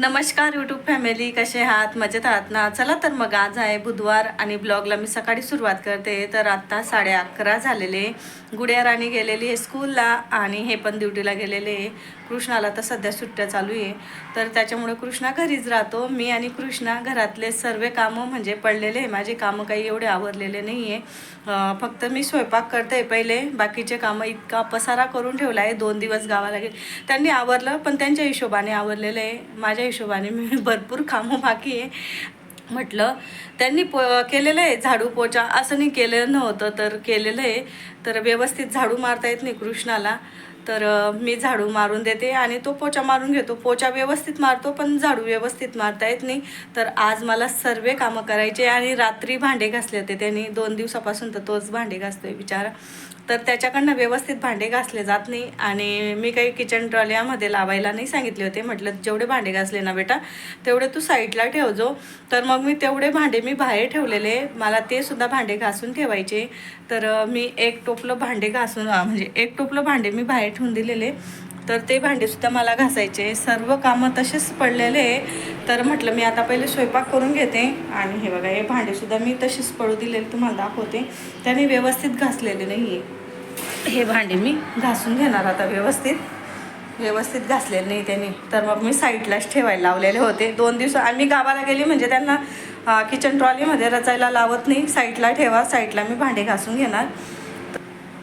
नमस्कार YouTube family कसे आहात? मजेत आहात ना? चला तर मग आज आहे बुधवार आणि ब्लॉगला मी सकाळी सुरुवात करते. तर आत्ता साडे अकरा झालेले. गुड्या राणी गेलेली आहे स्कूलला आणि हे पण ड्युटीला गेलेले आहे. कृष्णाला तर सध्या सुट्ट्या चालू आहे. तर त्याच्यामुळे कृष्णा घरीच राहतो. मी आणि कृष्णा घरातले सर्व कामं म्हणजे पडलेले आहे. माझे कामं काही एवढे आवरलेले नाही आहे फक्त मी स्वयंपाक करते पहिले. बाकीचे कामं इतका पसारा करून ठेवला आहे. दोन दिवस गावाला गेले. त्यांनी आवरलं पण त्यांच्या हिशोबाने आवरलेलं आहे. माझ्या हिशोबाने मी भरपूर कामं बाकी आहे. म्हटलं त्यांनी पो केलेलं आहे झाडू पोचा असं नाही केलं नव्हतं तर केलेलं आहे. तर व्यवस्थित झाडू मारता येत नाही कृष्णाला. तर मी झाडू मारून देते आणि तो पोचा मारून घेतो. पोचा व्यवस्थित मारतो पण झाडू व्यवस्थित मारता येत नाही. तर आज मला सर्व कामं करायचे आणि रात्री भांडे घासले होते त्यांनी. दोन दिवसापासून तर तोच भांडे घासतोय बिचारा. तर त्याच्याकडनं व्यवस्थित भांडे घासले जात नाही आणि मी काही किचन ट्रॉल्यामध्ये लावायला नाही सांगितले होते. म्हटलं जेवढे भांडे घासले ना बेटा तेवढे तू साईडला ठेवजो. तर मग मी तेवढे भांडे मी बाहेर ठेवलेले. मला ते सुद्धा भांडे घासून ठेवायचे. तर मी एक टोपलं भांडे घासून म्हणजे एक टोपलं भांडे मी बाहेर ठेवून दिलेले. तर ते भांडेसुद्धा मला घासायचे. सर्व कामं तसेच पडलेले. आहे तर म्हटलं मी आता पहिले स्वयंपाक करून घेते. आणि हे बघा हे भांडेसुद्धा मी तसेच पडू दिलेले तुम्हाला दाखवते. त्याने व्यवस्थित घासलेले नाही आहे हे भांडे मी घासून घेणार आता व्यवस्थित. व्यवस्थित घासलेले नाही त्यांनी. तर मग मी साईडलाच ठेवायला लावलेले होते. दोन दिवस आम्ही गावाला गेली म्हणजे त्यांना किचन ट्रॉलीमध्ये रचायला लावत नाही. साईडला ठेवा साईडला मी भांडे घासून घेणार.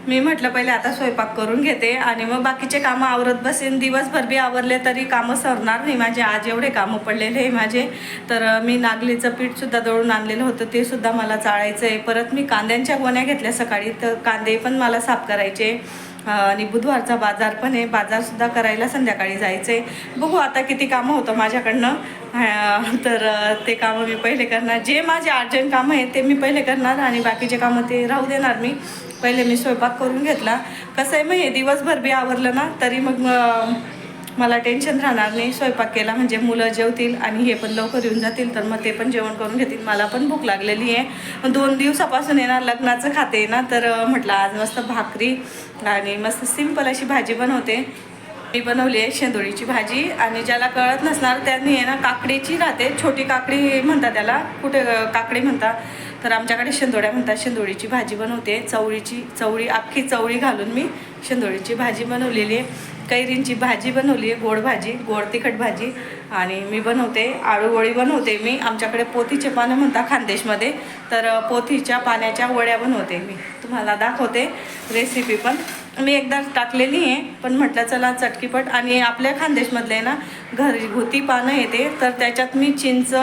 मी म्हटलं पहिले आता स्वयंपाक करून घेते आणि मग बाकीचे कामं आवरत बसेन. दिवसभर बी आवरले तरी कामं सरणार नाही. माझे आज एवढे कामं पडलेले आहे माझे. तर मी नागलीचं पीठसुद्धा दळून आणलेलं होतं. ते सुद्धा मला चाळायचं आहे परत मी कांद्यांच्या गोण्या घेतल्या सकाळी. तर कांदे पण मला साफ करायचे. आणि बुधवारचा बाजार पण आहे. बाजारसुद्धा करायला संध्याकाळी जायचं आहे बघू आता किती कामं होतं माझ्याकडनं. तर ते कामं मी पहिले करणार. जे माझे अर्जंट कामं आहेत ते मी पहिले करणार आणि बाकीचे कामं ते राहू देणार मी. पहिले मी स्वयंपाक करून घेतला. कसं आहे मग हे दिवसभर बी आवरलं ना तरी मग मला टेन्शन राहणार नाही. स्वयंपाक केला म्हणजे मुलं जेवतील आणि हे पण लवकर येऊन जातील तर मग ते पण जेवण करून घेतील. मला पण भूक लागलेली आहे. दोन दिवसापासून येणार लग्नाचं खाते ना तर म्हटलं आज मस्त भाकरी आणि मस्त सिंपल अशी भाजी बनवते. मी बनवली आहे शेंदोळीची भाजी आणि ज्याला कळत नसणार त्यांनी आहे ना काकडीची राहते. छोटी काकडी म्हणतात त्याला. कुठे काकडी म्हणतात. तर आमच्याकडे शेंदोड्या म्हणतात. शेंदोळीची भाजी बनवते. चवळीची चवळी अख्खी चवळी घालून मी शेंदोळीची भाजी बनवलेली आहे. कैरींची भाजी बनवली आहे. गोड भाजी गोड तिखट भाजी. आणि मी बनवते. आळूवळी बनवते मी. आमच्याकडे पोथीचे पानं म्हणतात खानदेशमध्ये. तर पोथीच्या पाण्याच्या वड्या बनवते मी. तुम्हाला दाखवते. रेसिपी पण. मी एकदा टाकलेली आहे. पण म्हटलं चला चटकीपट. आणि आपल्या खानदेशमधले ना घरगुती पानं येते. तर त्याच्यात मी चिंच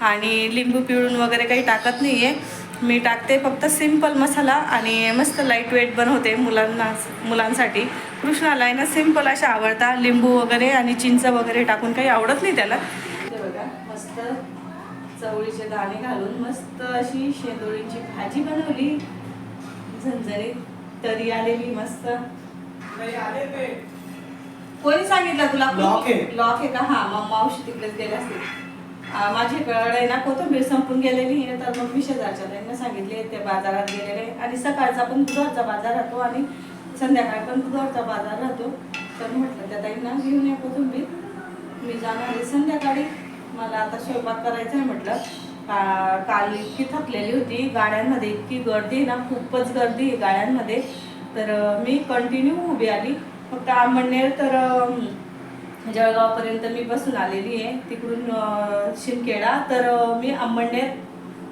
आणि लिंबू पिळून वगैरे काही टाकत नाही आहे मी टाकते फक्त सिंपल मसाला आणि मस्त लाइट वेट बनवते मुलांना मुलांसाठी. कृष्णाला आहे ना सिंपल अशा आवडता लिंबू वगैरे आणि चिंच वगैरे टाकून काही आवडत नाही त्याला. बघा मस्त चवळीचे दाणे घालून मस्त अशी शेंदोळीची भाजी बनवली. झणझणीत तरी आलेली मस्त. कोणी सांगितलं तुला. लॉक आहे. का? हा मग मावशी तिकडेच गेले असतील. आ, माझ्याकडे ना कोथिंबीर संपून गेलेली आहे तर मग मी शेजारच्या त्यांना सांगितले ते बाजारात गेलेले आणि सकाळचा पण दुधाचा बाजार राहतो आणि संध्याकाळी पण दुधाचा बाजार राहतो. तर म्हटलं त्या ताईंना घेऊन या कोथिंबीर. मी जाणार आहे संध्याकाळी. मला आता स्वयंपाक करायचा आहे म्हटलं. का काल इतकी थकलेली होती. गाड्यांमध्ये इतकी गर्दी ना खूपच गर्दी आहे गाड्यांमध्ये. तर मी कंटिन्यू उभी आली. फक्त आंबणनेर तर म्हणजे जळगावपर्यंत मी बसून आलेली आहे. तिकडून अं, शिंदखेडा तर मी अंबडनेर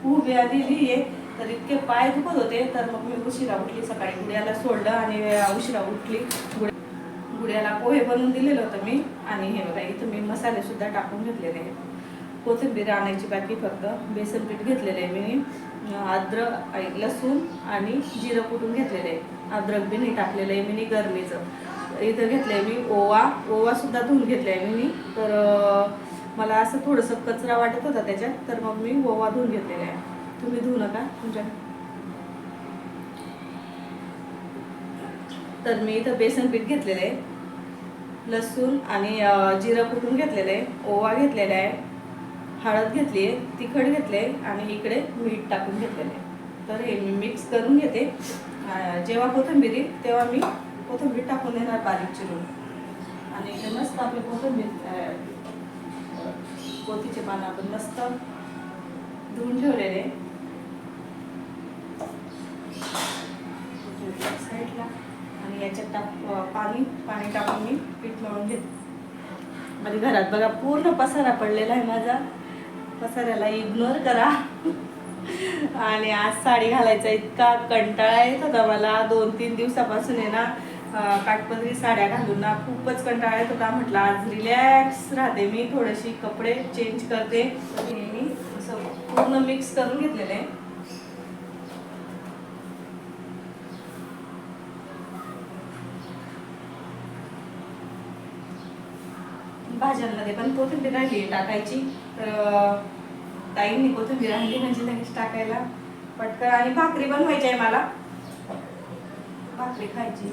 उभी आलेली आहे. तर इतके पाय दुखत होते. तर मग मी उशिरा उठली. सकाळी गुड्याला सोडलं आणि उशिरा उठली. गुड गुड्याला पोहे बनवून दिलेलं होतं मी. आणि हे बघा इथं मी मसालेसुद्धा टाकून घेतलेले आहेत. कोथिंबीर आणायची बाकी फक्त. बेसन पीठ घेतलेलं आहे मी. अद्रक लसूण आणि जिरं कुटून घेतलेलं आहे. अद्रक बी नाही टाकलेलं आहे मी गरमीचं. इथं घेतलं आहे मी ओवा. ओवा सुद्धा धुवून घेतला आहे मी. तर मला असं थोडंसं कचरा वाटत होता त्याच्यात. तर मग मी ओवा धुवून घेतलेला आहे. तुम्ही धुवू नका तुमच्या. तर मी इथं बेसन पीठ घेतलेलं आहे. लसूण आणि जिरं कुटून घेतलेलं आहे. ओवा घेतलेला आहे. हळद घेतली आहे. तिखट घेतले आणि इकडे मीठ टाकून घेतलेलं आहे. तर हे मी मिक्स करून घेते. जेव्हा कोथिंबीर तेव्हा मी कोथिंबीर टाकून देणार बारीक चिरून. आणि इथे मस्त आपली कोथिंबीर अं, पोथीचे पानं आपण मस्त धुवून ठेवलेले. साईडला. आणि याच्यात टाक पाणी पाणी टाकून मी पीठ मळून घेते. आणि घरात बघा पूर्ण पसारा पडलेला आहे माझा. पसाऱ्याला इग्नोर करा. आणि आज साडी घालायचा इतका कंटाळा येत होता मला. दोन तीन दिवसापासून आहे ना काटपदरी साड्या घालून ना खूपच कंटाळा येत होता. म्हटलं आज रिलॅक्स राहते मी थोडेशी कपडे चेंज करते. मी असं पूर्ण मिक्स करून घेतलेले आहे. भाज्यांमध्ये पण कोथिंबीर राहिली टाकायची. तर ताईंनी कोथिंबीर आणली म्हणजे लगेच टाकायला पटकन. आणि भाकरी पण व्हायची आहे मला. भाकरी खायची.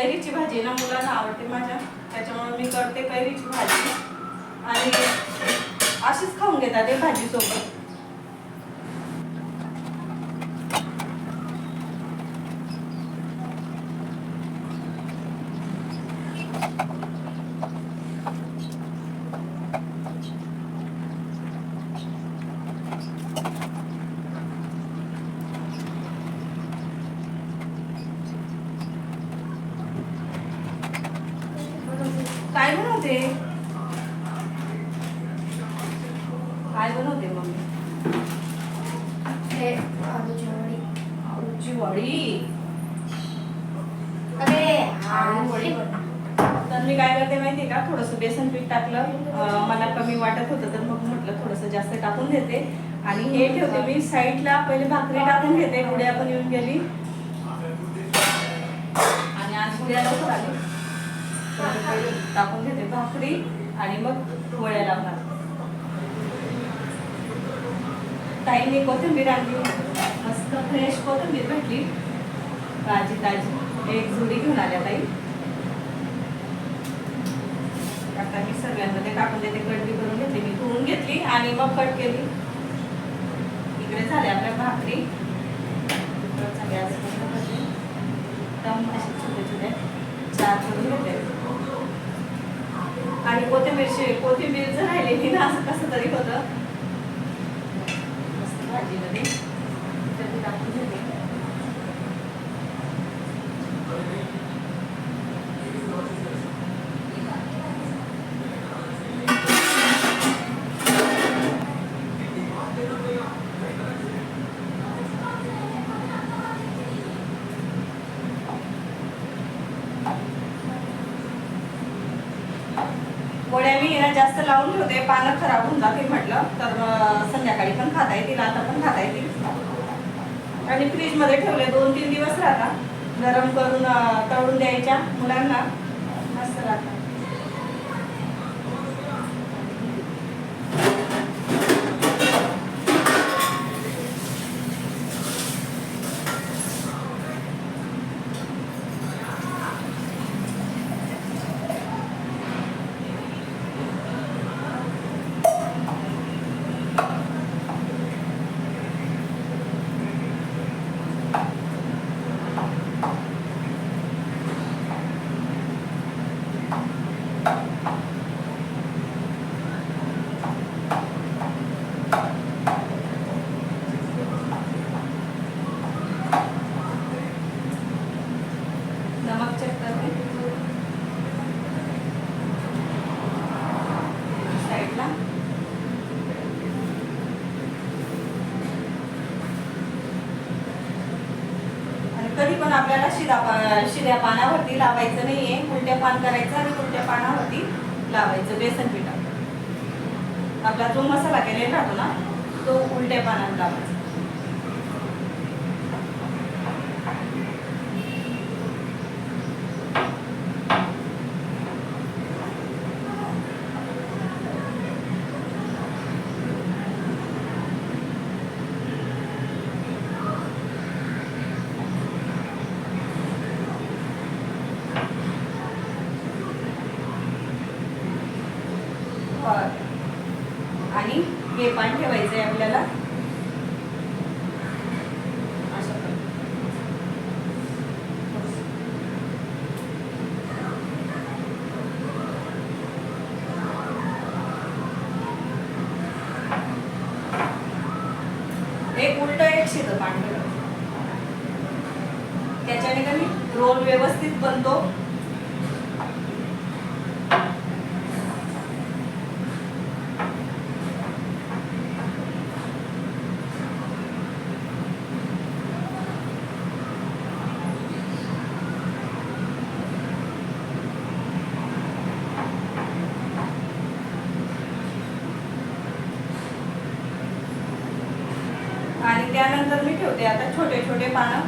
कैरीची भाजी ना मुलांना आवडते माझ्या. त्याच्यामुळे मी करते कैरीची भाजी. आणि अशीच खाऊन घेतात ते भाजीसोबत सोबत काय बनवते. काय बनवते मम्मी? आळूची वडी. वडी? तर मी काय करते माहितीये का? थोडंसं बेसन पीठ टाकलं. मला कमी वाटत होतं तर मग म्हटलं थोडंसं जास्त टाकून देते. आणि हे ठेवते मी साईडला. पहिले भाकरी टाकून घेते. गुड्या पण येऊन गेली. आणि आज गुड्या लवकर आली. तर पहिले टाकून घेते भाकरी आणि मग वळ्या लावणार. ताईंनी कोथिंबीर आणली. मस्त फ्रेश कोथिंबीर भेटली. ताजी ताजी. एक जुडी घेऊन आल्या ताई. आता मी सगळ्यांमध्ये टाकून देते. गडबी करून घेतली. मी धुवून घेतली आणि मग कट केली. इकडे झाल्या आपल्या भाकरी. इकडचा छोटे छोटे चार करून घेते आणि कोथिंबीरची कोथिंबीर जर राहिलेली ना असं कसं तरी होतं. मस्त भाजीमध्ये पाण्यात जास्त लावून ठेवते पानं खराब होऊन जाते म्हटलं तर संध्याकाळी पण खाता येतील आता पण खाता येतील. आणि फ्रीजमध्ये ठेवले दोन तीन दिवस राहतात. गरम करून तळून द्यायच्या मुलांना. मस्त राहतात नमक चेक करते साईडला आणि कधी पण आपल्याला पा शिऱ्या पानावरती लावायचं नाहीये. उलट्या पान करायचं आणि उलट्या पानावरती लावायचं बेसन पिठा. आपला जो मसाला केलेला राहतो ना तो उलट्या पानात लावायचा. आणि हे पान ठेवायचं आहे आपल्याला अशा प्रकारे. बनतो आणि त्यानंतर मी ठेवते आता छोटे छोटे पानं.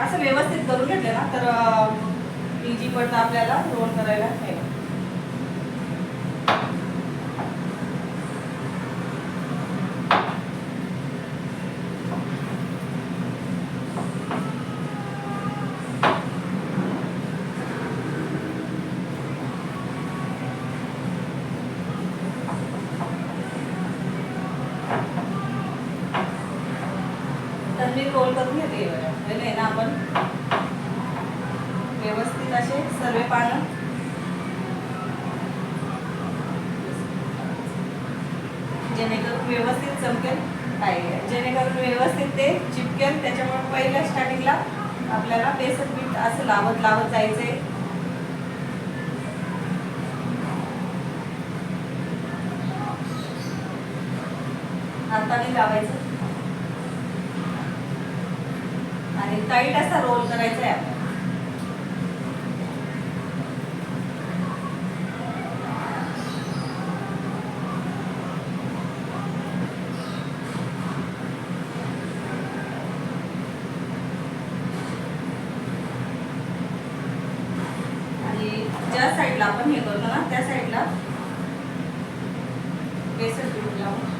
असं व्यवस्थित करून घेतलं ना तर इजी पडतं आपल्याला रोल करायला हे. तर मी रोल करून घेते हे बघा. पहिले आहे ना आपण व्यवस्थित असे सर्व पानं. जेणेकरून व्यवस्थित चमकेल काय जेणेकरून व्यवस्थित ते चिपकेल. त्याच्यामुळे पहिल्या स्टार्टिंगला आपल्याला बेसन पीठ असं लावत लावत जायचंय. हाताने लावायचं. आणि टाईट असा रोल करायचा आहे आपल्याला आणि ज्या साईडला आपण हे करतो ना त्या साईडला बेसन पीठ लावून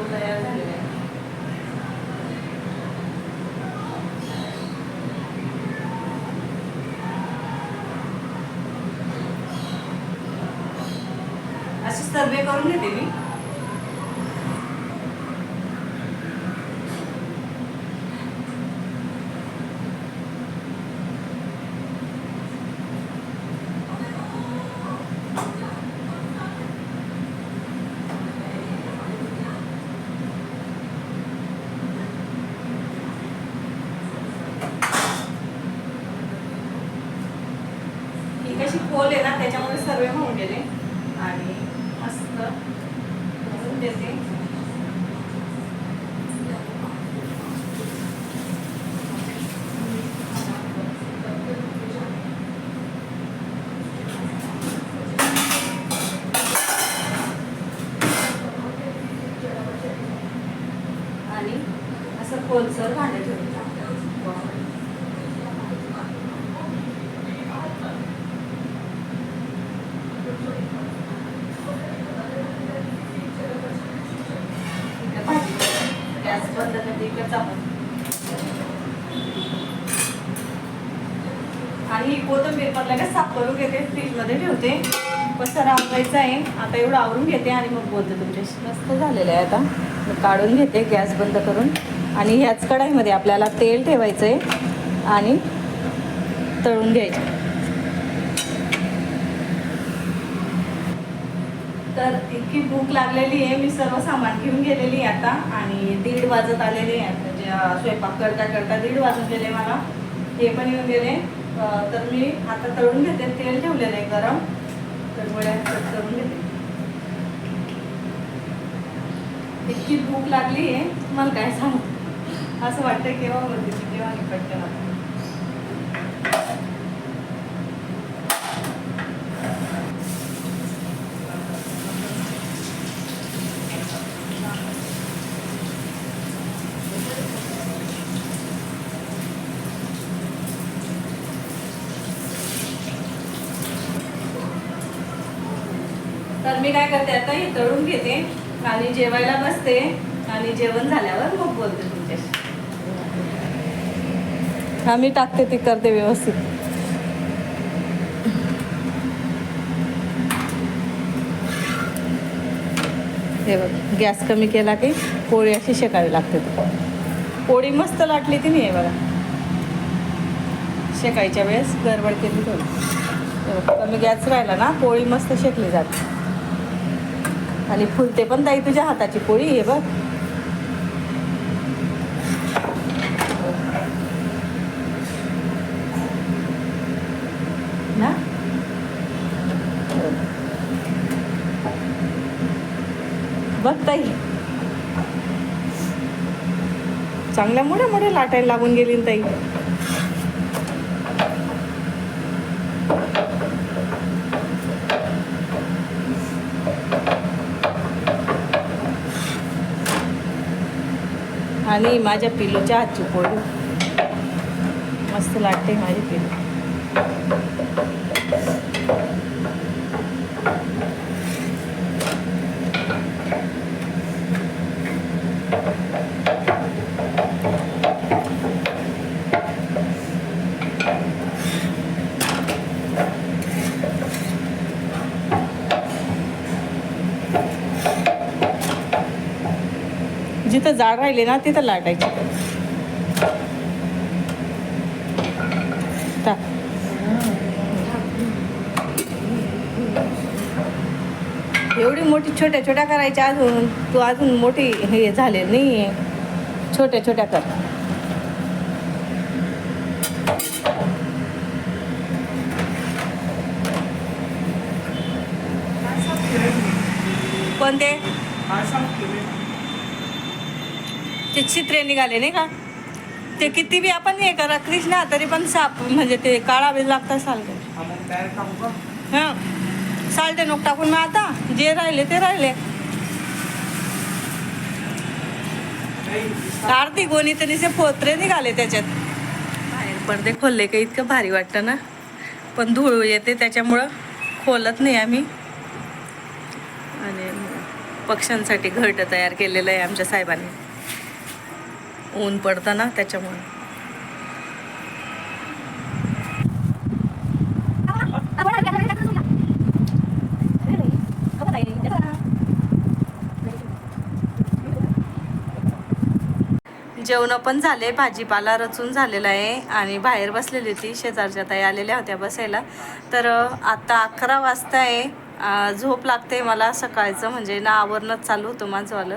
रोल तयार झालेला आहे अशी सर्वे करून घेते मी ही कशी खोल आहे ना त्याच्यामुळे सर्व होऊन गेले आणि मस्त भरून देते आणि असं खोलसर भांडे ठेवून इकडे भाजी गॅस बंद करते इकडे आपण आणि ही कोथिंबीर पण लगेच साफ करून घेते फ्रीजमध्ये ठेवते. पसारा आवरायचा आहे. आता एवढं आवरून घेते आणि मग बोलते तुमच्याशी. मस्त झालेलं आहे आता. काढून घेते गॅस बंद करून. आणि ह्याच कढाईमध्ये आपल्याला तेल ठेवायचं आहे आणि तळून घ्यायचे. तर इतकी भूक लागलेली आहे. मी सर्व सामान घेऊन गेलेली आहे आता. आणि दीड वाजत आलेले आहे. स्वयंपाक करता करता दीड वाजून गेले मला. हे पण येऊन गेले. तर मी आता तळून घेते तेल ठेवलेलं आहे गरम. तर वड्या तळून घेते. इतकी भूक लागली आहे मला काय सांगू? असं वाटतं केव्हा बोलते केव्हा नाही मला मी काय करते आता हे तळून घेते आणि जेवायला बसते आणि जेवण झाल्यावर मग बोलते तुमच्याशी. हा मी टाकते ती करते व्यवस्थित. हे बघ गॅस कमी केला की पोळी अशी शेकावी लागते ती. पोळी मस्त लाटली ती नाही बघा. शेकायच्या वेळेस गडबड केली थोडी. कमी गॅस राहिला ना पोळी मस्त शेकली जाते. आणि फुलते पण ताई तुझ्या हाताची पोळी हे बघ. ना? बघ ताई. चांगल्या मोठ्या मोठ्या लाटायला लागून गेली ताई. आणि माझ्या पिलोच्या हातची पोळी. मस्त लाटते माझी पिलो. जिथं जाड राहिले ना तिथं लाटायचे. एवढी मोठी छोट्या छोट्या करायच्या अजून तू अजून मोठी हे झाले नाही छोट्या छोट्या कर. ते चित्रे निघाले नाही का? ते किती बी आपण हे करा कृष्णा तरी पण साप म्हणजे ते काढावे लागतात सालटे हां सालटे नोक टाकून मग आता जे राहिले ते राहिले. अर्धी गोणी तरी ते पोत्रे निघाले त्याच्यात. बाहेर पडदे खोलले का इतकं भारी वाटतं ना? पण धूळ येते त्याच्यामुळं खोलत नाही आम्ही. आणि पक्ष्यांसाठी घरटं तयार केलेलं आहे आमच्या साहेबांनी. ऊन पडतं ना त्याच्यामुळे. जेवण पण झाले भाजीपाला रचून झालेला आहे आणि बाहेर बसलेली होती शेजारच्या ताई आलेल्या होत्या बसायला. तर आता अकरा वाजता आहे झोप लागते मला सकाळचं म्हणजे ना आवरणंच चालू होतं आलं